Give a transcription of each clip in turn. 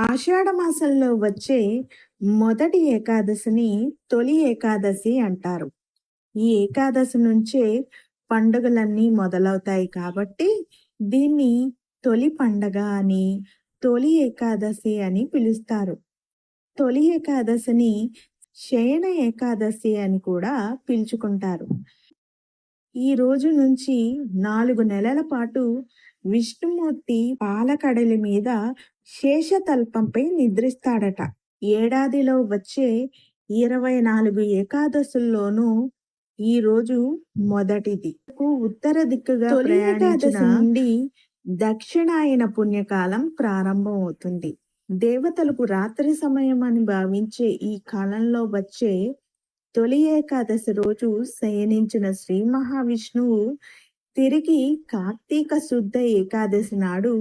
ఆషాఢమాసంలో వచ్చే మొదటి ఏకాదశిని తొలి ఏకాదశి అంటారు. ఈ ఏకాదశి నుంచే పండుగలన్నీ మొదలవుతాయి కాబట్టి దీన్ని తొలి పండగ అని తొలి ఏకాదశి అని పిలుస్తారు. తొలి ఏకాదశిని శయన ఏకాదశి అని కూడా పిలుచుకుంటారు. ఈ రోజు నుంచి నాలుగు నెలల పాటు విష్ణుమూర్తి పాలకడలి మీద శేషతల్పంపై నిద్రిస్తాడట. ఏడాదిలో వచ్చే ఇరవై నాలుగు ఏకాదశుల్లోనూ ఈ రోజు మొదటిది. ఉత్తర దిక్కుగా ఏకాదశి నుండి దక్షిణాయన పుణ్యకాలం ప్రారంభమవుతుంది. దేవతలకు రాత్రి సమయం అని భావించే ఈ కాలంలో వచ్చే తొలి ఏకాదశి రోజు శయనించిన శ్రీ మహావిష్ణువు తిరిగి కార్తీక శుద్ధ ఏకాదశి నాడు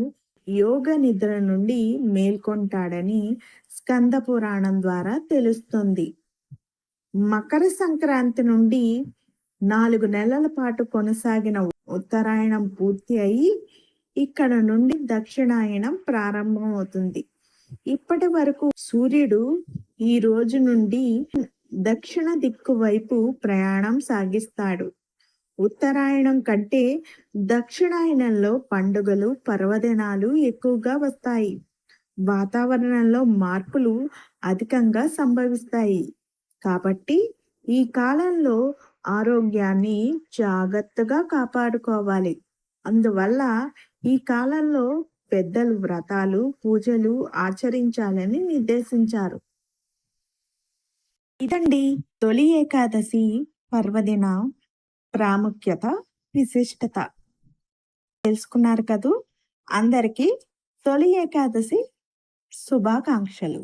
యోగ నిద్ర నుండి మేల్కొంటాడని స్కంద పురాణం ద్వారా తెలుస్తుంది. మకర సంక్రాంతి నుండి నాలుగు నెలల పాటు కొనసాగిన ఉత్తరాయణం పూర్తి అయి ఇక్కడ నుండి దక్షిణాయనం ప్రారంభమవుతుంది. ఇప్పటి వరకు సూర్యుడు ఈ రోజు నుండి దక్షిణ దిక్కు వైపు ప్రయాణం సాగిస్తాడు. ఉత్తరాయణం కంటే దక్షిణాయనంలో పండుగలు పర్వదినాలు ఎక్కువగా వస్తాయి. వాతావరణంలో మార్పులు అధికంగా సంభవిస్తాయి. కాబట్టి ఈ కాలంలో ఆరోగ్యాన్ని జాగ్రత్తగా కాపాడుకోవాలి. అందువల్ల ఈ కాలంలో పెద్దలు వ్రతాలు పూజలు ఆచరించాలని నిర్దేశించారు. ఇదండి తొలి ఏకాదశి పర్వదిన ప్రాముఖ్యత విశిష్టత. తెలుసుకున్నారు కదూ? అందరికీ తొలి ఏకాదశి శుభాకాంక్షలు.